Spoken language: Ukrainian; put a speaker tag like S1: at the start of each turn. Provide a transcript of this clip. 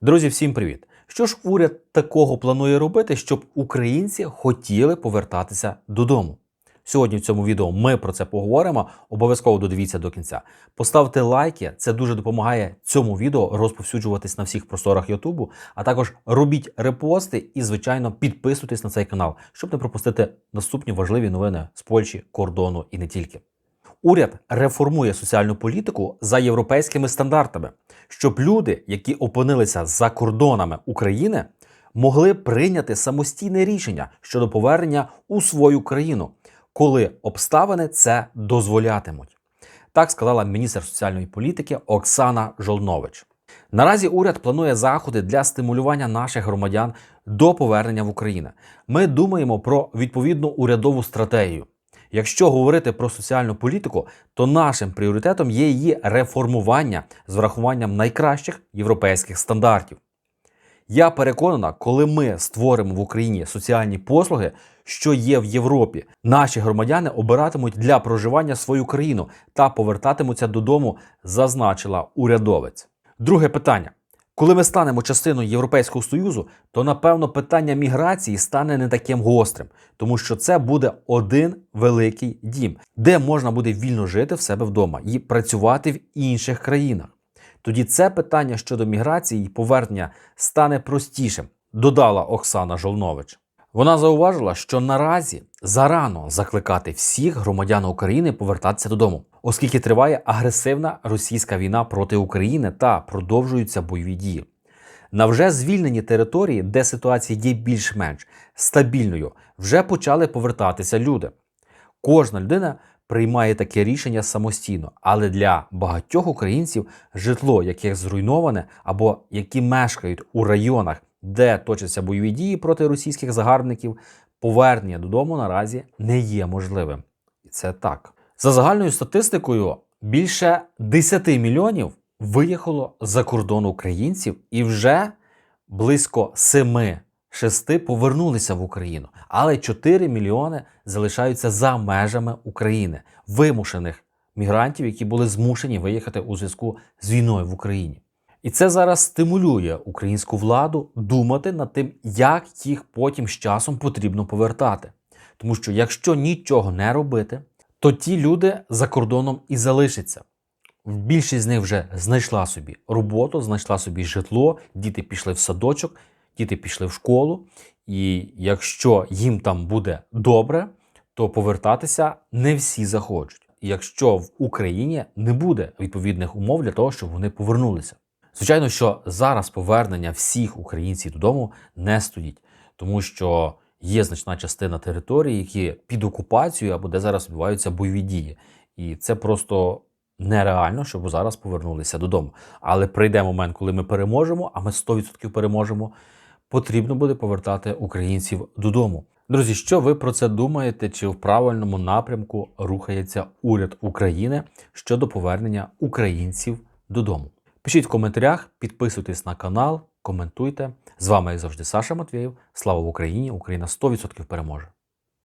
S1: Друзі, всім привіт! Що ж уряд такого планує робити, щоб українці хотіли повертатися додому? Сьогодні в цьому відео ми про це поговоримо. Обов'язково додивіться до кінця. Поставте лайки, це дуже допомагає цьому відео розповсюджуватись на всіх просторах Ютубу. А також робіть репости і, звичайно, підписуйтесь на цей канал, щоб не пропустити наступні важливі новини з Польщі, кордону і не тільки. Уряд реформує соціальну політику за європейськими стандартами, щоб люди, які опинилися за кордонами України, могли прийняти самостійне рішення щодо повернення у свою країну, коли обставини це дозволятимуть. Так сказала міністр соціальної політики Оксана Жолнович. Наразі уряд планує заходи для стимулювання наших громадян до повернення в Україну. Ми думаємо про відповідну урядову стратегію. Якщо говорити про соціальну політику, то нашим пріоритетом є її реформування з врахуванням найкращих європейських стандартів. Я переконана, коли ми створимо в Україні соціальні послуги, що є в Європі, наші громадяни обиратимуть для проживання свою країну та повертатимуться додому, зазначила урядовець. Друге питання. Коли ми станемо частиною Європейського Союзу, то напевно питання міграції стане не таким гострим, тому що це буде один великий дім, де можна буде вільно жити в себе вдома і працювати в інших країнах. Тоді це питання щодо міграції і повернення стане простішим, додала Оксана Жолнович. Вона зауважила, що наразі зарано закликати всіх громадян України повертатися додому, оскільки триває агресивна російська війна проти України та продовжуються бойові дії. На вже звільнені території, де ситуація є більш-менш стабільною, вже почали повертатися люди. Кожна людина приймає таке рішення самостійно, але для багатьох українців житло, яке зруйноване або які мешкають у районах, де точаться бойові дії проти російських загарбників, повернення додому наразі не є можливим. І це так. За загальною статистикою, більше 10 мільйонів виїхало за кордон українців і вже близько 7 6 повернулися в Україну, але 4 мільйони залишаються за межами України, вимушених мігрантів, які були змушені виїхати у зв'язку з війною в Україні. І це зараз стимулює українську владу думати над тим, як їх потім з часом потрібно повертати. Тому що якщо нічого не робити, то ті люди за кордоном і залишаться. Більшість з них вже знайшла собі роботу, знайшла собі житло, діти пішли в садочок, діти пішли в школу. І якщо їм там буде добре, то повертатися не всі захочуть. Якщо в Україні не буде відповідних умов для того, щоб вони повернулися. Звичайно, що зараз повернення всіх українців додому не стоїть, тому що є значна частина території, які під окупацією або де зараз відбуваються бойові дії. І це просто нереально, щоб зараз повернулися додому. Але прийде момент, коли ми переможемо, а ми 100% переможемо. Потрібно буде повертати українців додому. Друзі, що ви про це думаєте? Чи в правильному напрямку рухається уряд України щодо повернення українців додому? Пишіть в коментарях, підписуйтесь на канал, коментуйте. З вами, як завжди, Саша Матвєєв. Слава Україні! Україна 100% переможе!